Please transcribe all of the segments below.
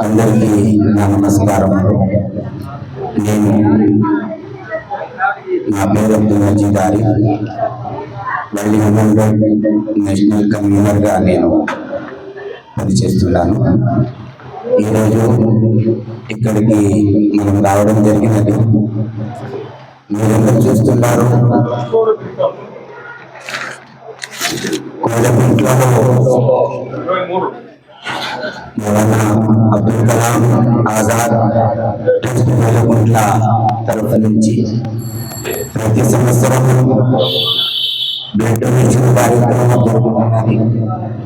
అందరికీ నా నమస్కారం నేను నా పేరు అబ్దుల్ మజీద్ ఆరి వల్లి హ్యూమన్ రైట్ నేషనల్ కన్వీనర్గా నేను పనిచేస్తున్నాను ఈరోజు ఇక్కడికి మనం రావడం జరిగినది మీరందరూ చూస్తున్నారు కోడపింట్లో మౌలానా అబ్దుల్ కలాం ఆజాద్ ట్రస్ట్ వేలకుంట్ల తరఫు నుంచి ప్రతి సంవత్సరం బ్లడ్ డొనేషన్ కార్యక్రమం జరుగుతున్నది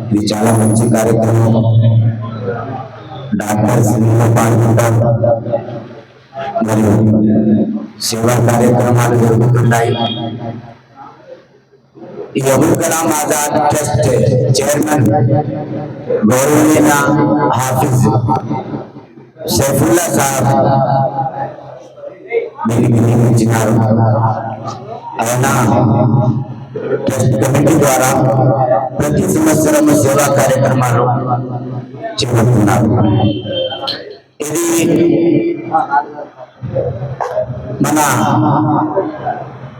ఇది చాలా మంచి కార్యక్రమం డాక్టర్స్ ఇందులో పాల్గొంటారు మరియు సేవా కార్యక్రమాలు జరుగుతున్నాయి ఈ అబుల్ కలాం ఆజాద్ ట్రస్ట్ చైర్మన్ గౌరవనీయ హాఫీజ్ సైఫుల్లా సాహబ్ దీనికి నియమించినారు ఆయన ట్రస్ట్ కమిటీ ద్వారా ప్రతి సంవత్సరం సేవా కార్యక్రమాలు చేపడుతున్నారు ఇది మన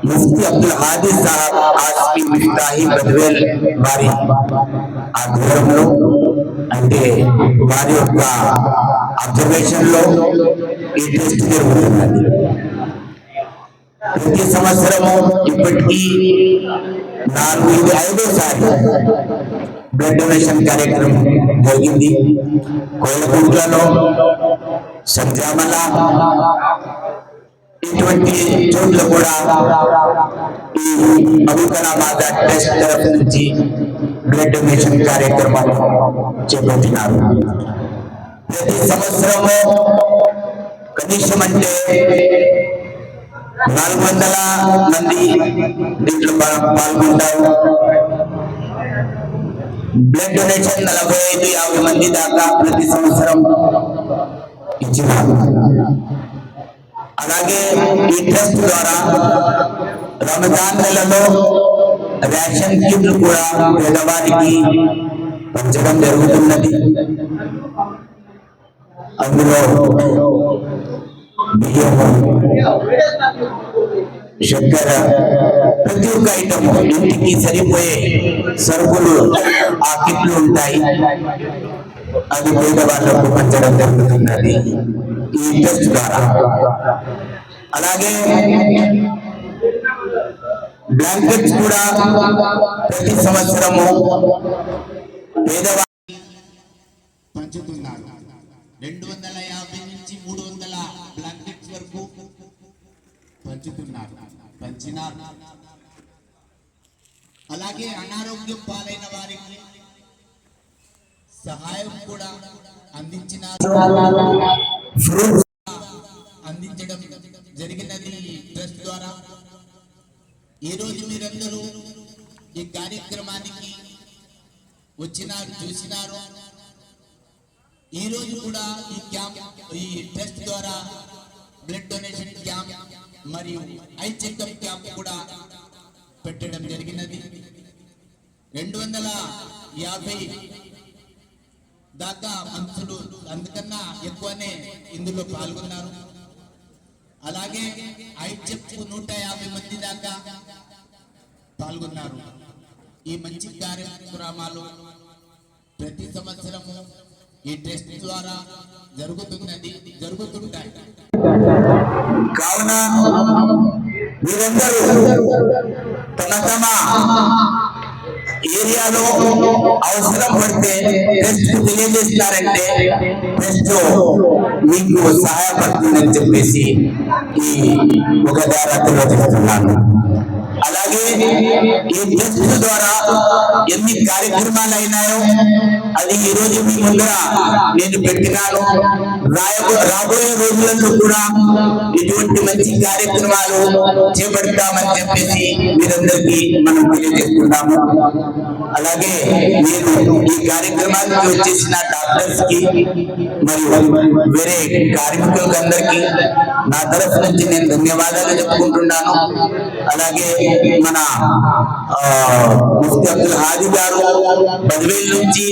ముఫ్తి అబ్దుల్ హాదీ సాహబ్ ఆస్మి మిఫ్తాహి బద్వేల్ వారి ఆధ్వర్యంలో అంటే వారి యొక్క అబ్జర్వేషన్లో ఈ టెస్ట్ జరుగుతున్నది ప్రతి సంవత్సరము ఇప్పటికీ నాలుగు ఇది ఐదోసారి బ్లడ్ డొనేషన్ కార్యక్రమం జరిగింది కోయలకుంట్లలో సంజామల ఇటువంటి చోట్ల కూడా ఈ అబుకరాబాద్ టెస్ట్ తరఫు నుంచి బ్లడ్ డొనేషన్ కార్యక్రమాలు చేపట్టినారు ప్రతి సంవత్సరము కనీసం అంటే నాలుగు వందల మంది దీంట్లో పా- పాల్గొంటారు బ్లడ్ డొనేషన్ నలభై ఐదు యాభై మంది దాకా ప్రతి సంవత్సరం ఇచ్చినారు అలాగే ఈ ట్రస్ట్ ద్వారా రంజాన్ నెలలో రేషన్ కిట్లు కూడా పేదవారికి పంచడం జరుగుతున్నది అందులో బియ్యము చక్కెర ప్రతి ఒక్క ఐటమ్ ఇంటికి సరిపోయే సరుకులు ఆ కిట్లు ఉంటాయి అది పేద వాళ్ళకు పంచడం జరుగుతున్నది ఈ టెస్ట్ ద్వారా అలాగే బ్లాంకెట్స్ కూడా ప్రతి సంవత్సరము పేదవా పంచుతున్నారు. రెండు వందల యాభై నుంచి మూడు వందల బ్లాంకెట్స్ వరకు పంచుతున్నారు. పంచినారు. అలాగే అనారోగ్యం పాలైన వారికి సహాయం కూడా అందించినారు. అందించడం జరిగినది ఈ ట్రస్ట్ ద్వారా. ఈ రోజు మీరందరూ ఈ కార్యక్రమానికి వచ్చినారు చూసినారు. ఈ రోజు కూడా ఈ క్యాంప్ ఈ ట్రస్ట్ ద్వారా బ్లడ్ డొనేషన్ క్యాంప్ మరియు ఐ చెకప్ క్యాంప్ కూడా పెట్టడం జరిగినది. రెండు వందల యాభై దాకా మనుషులు అందుకన్నా ఎక్కువనే ఇందులో పాల్గొన్నారు. అలాగే ఐచెప్పు నూట యాభై మంది దాకా పాల్గొన్నారు. ఈ మంచి కార్యక్రమాలు ప్రతి సంవత్సరము ఈ టెస్ట్ ద్వారా జరుగుతున్నది జరుగుతుంటాయి. కావున మీరందరూ తమ తమ విషయాలు అవసరం పడితే టెస్ట్ తెలియజేస్తారంటే టెస్ట్ మీకు సహాయపడుతుందని చెప్పేసి ఈ ఒక ద్వారా తెలియజేస్తున్నాను. ఈ టెస్ట్ ద్వారా ఎన్ని కార్యక్రమాలు అయినాయో అది ఈ రోజు మీ ముందర నేను పెట్టినాను. రాయబో రాబోయే రోజులలో కూడా ఇటువంటి మంచి కార్యక్రమాలు చేపడతామని చెప్పేసి మీరందరికీ మనం తెలియజేస్తున్నాము. అలాగే నేను ఈ కార్యక్రమానికి వచ్చేసిన డాక్టర్స్కి మరియు వేరే కార్మికులకు అందరికీ నా తరఫు నుంచి నేను ధన్యవాదాలు చెప్పుకుంటున్నాను. అలాగే మన ముఫ్తి అబ్దుల్ హాజీ గారు పదివేల నుంచి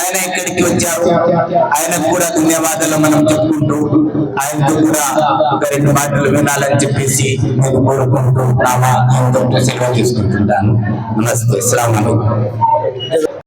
ఆయన ఇక్కడికి వచ్చారు. ఆయనకు కూడా ధన్యవాదాలు మనం చెప్పుకుంటూ ఆయనతో కూడా ఒక రెండు మాటలు వినాలని చెప్పేసి నేను కోరుకుంటూ నామా సెలవు తీసుకుంటుంటాను. నమస్తే అస్సలాము